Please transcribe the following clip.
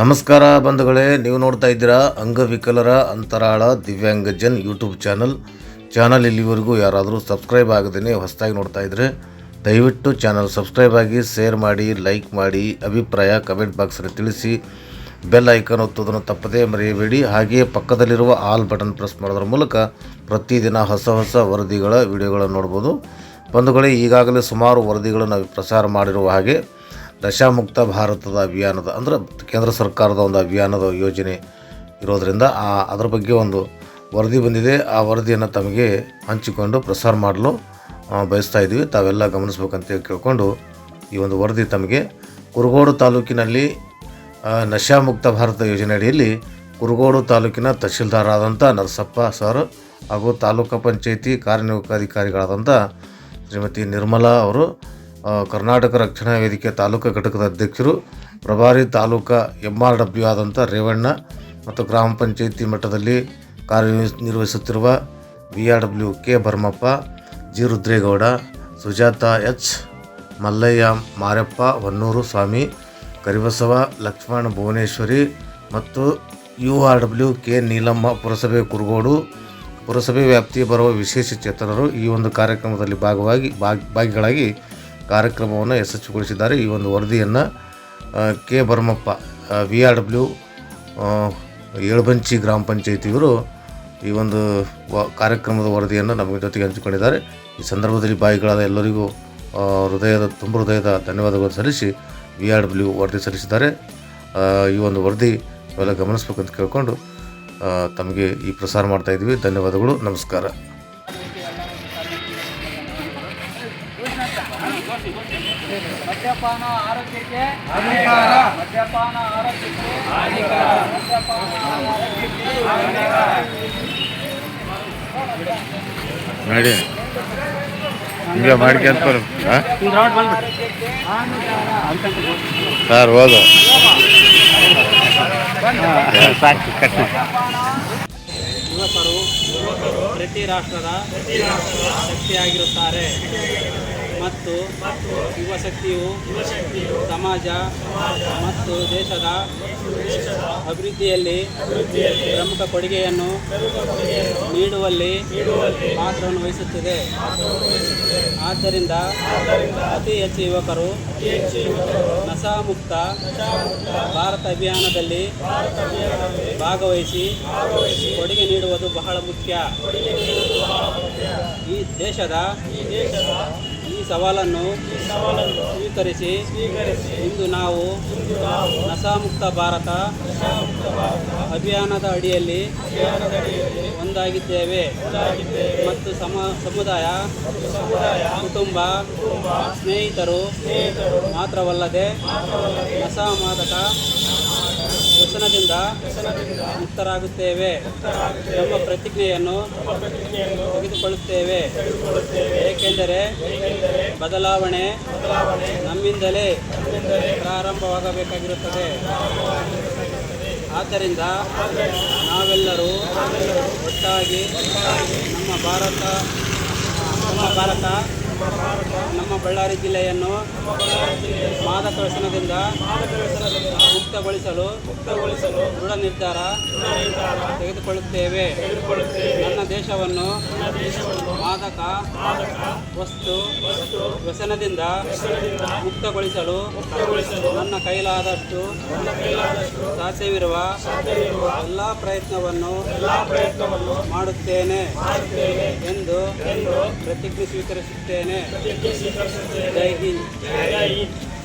ನಮಸ್ಕಾರ ಬಂಧುಗಳೇ, ನೀವು ನೋಡ್ತಾ ಇದ್ದೀರಾ ಅಂಗವಿಕಲರ ಅಂತರಾಳ ದಿವ್ಯಾಂಗಜನ್ ಯೂಟ್ಯೂಬ್ ಚಾನಲ್. ಚಾನಲ್ ಇಲ್ಲಿವರೆಗೂ ಯಾರಾದರೂ ಸಬ್ಸ್ಕ್ರೈಬ್ ಆಗದೇ ಹೊಸದಾಗಿ ನೋಡ್ತಾ ಇದ್ದರೆ ದಯವಿಟ್ಟು ಚಾನಲ್ ಸಬ್ಸ್ಕ್ರೈಬ್ ಆಗಿ, ಶೇರ್ ಮಾಡಿ, ಲೈಕ್ ಮಾಡಿ, ಅಭಿಪ್ರಾಯ ಕಮೆಂಟ್ ಬಾಕ್ಸಲ್ಲಿ ತಿಳಿಸಿ. ಬೆಲ್ ಐಕಾನ್ ಒತ್ತೋದನ್ನು ತಪ್ಪದೇ ಮರೆಯಬೇಡಿ. ಹಾಗೆಯೇ ಪಕ್ಕದಲ್ಲಿರುವ ಆಲ್ ಬಟನ್ ಪ್ರೆಸ್ ಮಾಡೋದ್ರ ಮೂಲಕ ಪ್ರತಿದಿನ ಹೊಸ ಹೊಸ ವರದಿಗಳ, ವಿಡಿಯೋಗಳನ್ನು ನೋಡ್ಬೋದು. ಬಂಧುಗಳೇ, ಈಗಾಗಲೇ ಸುಮಾರು ವರದಿಗಳನ್ನು ಪ್ರಸಾರ ಮಾಡಿರುವ ಹಾಗೆ ನಶಾಮುಕ್ತ ಭಾರತದ ಅಭಿಯಾನದ, ಅಂದ್ರೆ ಕೇಂದ್ರ ಸರ್ಕಾರದ ಒಂದು ಅಭಿಯಾನದ ಯೋಜನೆ ಇರೋದರಿಂದ ಆ, ಅದರ ಬಗ್ಗೆ ಒಂದು ವರದಿ ಬಂದಿದೆ. ಆ ವರದಿಯನ್ನು ತಮಗೆ ಹಂಚಿಕೊಂಡು ಪ್ರಸಾರ ಮಾಡಲು ಬಯಸ್ತಾ ಇದ್ದೀವಿ. ತಾವೆಲ್ಲ ಗಮನಿಸ್ಬೇಕಂತ ಕೇಳಿಕೊಂಡು ಈ ಒಂದು ವರದಿ ತಮಗೆ ಕುರುಗೋಡು ತಾಲೂಕಿನಲ್ಲಿ ನಶಾಮುಕ್ತ ಭಾರತ ಯೋಜನೆ ಅಡಿಯಲ್ಲಿ ಕುರುಗೋಡು ತಾಲೂಕಿನ ತಹಶೀಲ್ದಾರ್ ಆದಂಥ ನರಸಪ್ಪ ಸರ್ ಹಾಗೂ ತಾಲೂಕು ಪಂಚಾಯಿತಿ ಕಾರ್ಯನಿರ್ವಹಣಾಧಿಕಾರಿಗಳಾದಂಥ ಶ್ರೀಮತಿ ನಿರ್ಮಲಾ ಅವರು ಕರ್ನಾಟಕ ರಕ್ಷಣಾ ವೇದಿಕೆ ತಾಲೂಕು ಘಟಕದ ಅಧ್ಯಕ್ಷರು, ಪ್ರಭಾರಿ ತಾಲೂಕಾ ಎಂ ಆರ್ ಡಬ್ಲ್ಯೂ ಆದಂಥ ರೇವಣ್ಣ ಮತ್ತು ಗ್ರಾಮ ಪಂಚಾಯಿತಿ ಮಟ್ಟದಲ್ಲಿ ಕಾರ್ಯನಿರ್ವಹಿಸುತ್ತಿರುವ V R W K Bharmappa G Rudregowda, Sujatha H Mallaiah Marappa, Honnur Swamy, Karibasava, Lakshmana Bhuvaneshwari ಮತ್ತು U R W K Neelamma ಪುರಸಭೆ ಕುರುಗೋಡು. ಪುರಸಭೆ ವ್ಯಾಪ್ತಿಗೆ ಬರುವ ವಿಶೇಷ ಚೇತನರು ಈ ಒಂದು ಕಾರ್ಯಕ್ರಮದಲ್ಲಿ ಭಾಗವಾಗಿ ಭಾಗ್ ಭಾಗಿಗಳಾಗಿ ಕಾರ್ಯಕ್ರಮವನ್ನು ಯಶಸ್ವಿಗೊಳಿಸಿದ್ದಾರೆ. ಈ ಒಂದು ವರದಿಯನ್ನು K. Bharamappa V R W Elubanchi ಗ್ರಾಮ ಪಂಚಾಯತಿಯವರು ಈ ಒಂದು ವ, ಕಾರ್ಯಕ್ರಮದ ವರದಿಯನ್ನು ನಮ್ಮ ಜೊತೆಗೆ ಹಂಚಿಕೊಂಡಿದ್ದಾರೆ. ಈ ಸಂದರ್ಭದಲ್ಲಿ ಬಾಯಿಗಳಾದ ಎಲ್ಲರಿಗೂ ಹೃದಯದ, ತುಂಬ ಹೃದಯದ ಧನ್ಯವಾದಗಳು ಸಲ್ಲಿಸಿ ವಿ ಆರ್ ಡಬ್ಲ್ಯೂ ವರದಿ ಸಲ್ಲಿಸಿದ್ದಾರೆ. ಈ ಒಂದು ವರದಿ ಇವೆಲ್ಲ ಗಮನಿಸ್ಬೇಕಂತ ಕೇಳಿಕೊಂಡು ತಮಗೆ ಈ ಪ್ರಸಾರ ಮಾಡ್ತಾ ಇದ್ವಿ ಧನ್ಯವಾದಗಳು. ನಮಸ್ಕಾರ. ಮದ್ಯಪಾನ ಆರೋಗ್ಯಕ್ಕೆ ಹಾನಿಕಾರ. ಮದ್ಯಪಾನ ಆರೋಗ್ಯಕ್ಕೆ ಹಾನಿಕಾರ. ಮದ್ಯಪಾನ ಆರೋಗ್ಯಕ್ಕೆ ಹಾನಿಕಾರ ನೋಡಿ ಹಿಂಗೆ ಮಾಡ್ಕೊಂತ ಹಾನಿಕಾರ ಸರ್ ಹೋದು ಯುವಕರು ಪ್ರತಿ ರಾಷ್ಟ್ರದ ಶಕ್ತಿಯಾಗಿರುತ್ತಾರೆ ಮತ್ತು ಯುವ ಶಕ್ತಿಯು ಸಮಾಜ ಮತ್ತು ದೇಶದ ಅಭಿವೃದ್ಧಿಯಲ್ಲಿ ಪ್ರಮುಖ ಕೊಡುಗೆಯನ್ನು ನೀಡುವಲ್ಲಿ ಪಾತ್ರವನ್ನು ವಹಿಸುತ್ತದೆ. ಆದ್ದರಿಂದ ಅತಿ ಹೆಚ್ಚು ಯುವಕರು ನಶಾಮುಕ್ತ ಭಾರತ ಅಭಿಯಾನದಲ್ಲಿ ಭಾಗವಹಿಸಿ ಕೊಡುಗೆ ನೀಡುವುದು ಬಹಳ ಮುಖ್ಯ. ಈ ದೇಶದ ಸವಾಲನ್ನು ಸ್ವೀಕರಿಸಿ ಇಂದು ನಾವು ನಶಾಮುಕ್ತ ಭಾರತ ಅಭಿಯಾನದ ಅಡಿಯಲ್ಲಿ ಒಂದಾಗಿದ್ದೇವೆ. ಮತ್ತು ಸಮ ಸಮುದಾಯ ಕುಟುಂಬ ಸ್ನೇಹಿತರು ಮಾತ್ರವಲ್ಲದೆ ನಶಾ ಮಾದಕ ವ್ಯಸನದಿಂದ ಮುಕ್ತರಾಗುತ್ತೇವೆ ನಮ್ಮ ಪ್ರತಿಜ್ಞೆಯನ್ನು ತೆಗೆದುಕೊಳ್ಳುತ್ತೇವೆ. ಏಕೆಂದರೆ ಬದಲಾವಣೆ ನಮ್ಮಿಂದಲೇ ಪ್ರಾರಂಭವಾಗಬೇಕಾಗಿರುತ್ತದೆ. ಆದ್ದರಿಂದ ನಾವೆಲ್ಲರೂ ಒಟ್ಟಾಗಿ ನಮ್ಮ ಭಾರತ ನಮ್ಮ ಭಾರತ ನಮ್ಮ ಬಳ್ಳಾರಿ ಜಿಲ್ಲೆಯನ್ನು ಮಾದಕ ವ್ಯಸನದಿಂದ ಮುಕ್ತಗೊಳಿಸಲು ಮುಕ್ತಗೊಳಿಸಲು ದೃಢ ನಿರ್ಧಾರ ತೆಗೆದುಕೊಳ್ಳುತ್ತೇವೆ. ನನ್ನ ದೇಶವನ್ನು ಮಾದಕ ವಸ್ತು ವ್ಯಸನದಿಂದ ಮುಕ್ತಗೊಳಿಸಲು ನನ್ನ ಕೈಲಾದಷ್ಟು ಸಾಧ್ಯವಿರುವ ಎಲ್ಲ ಪ್ರಯತ್ನವನ್ನು ಮಾಡುತ್ತೇನೆ ಎಂದು ಪ್ರತಿಜ್ಞೆ ಸ್ವೀಕರಿಸುತ್ತೇನೆ. ಜೈ ಹಿಂದ್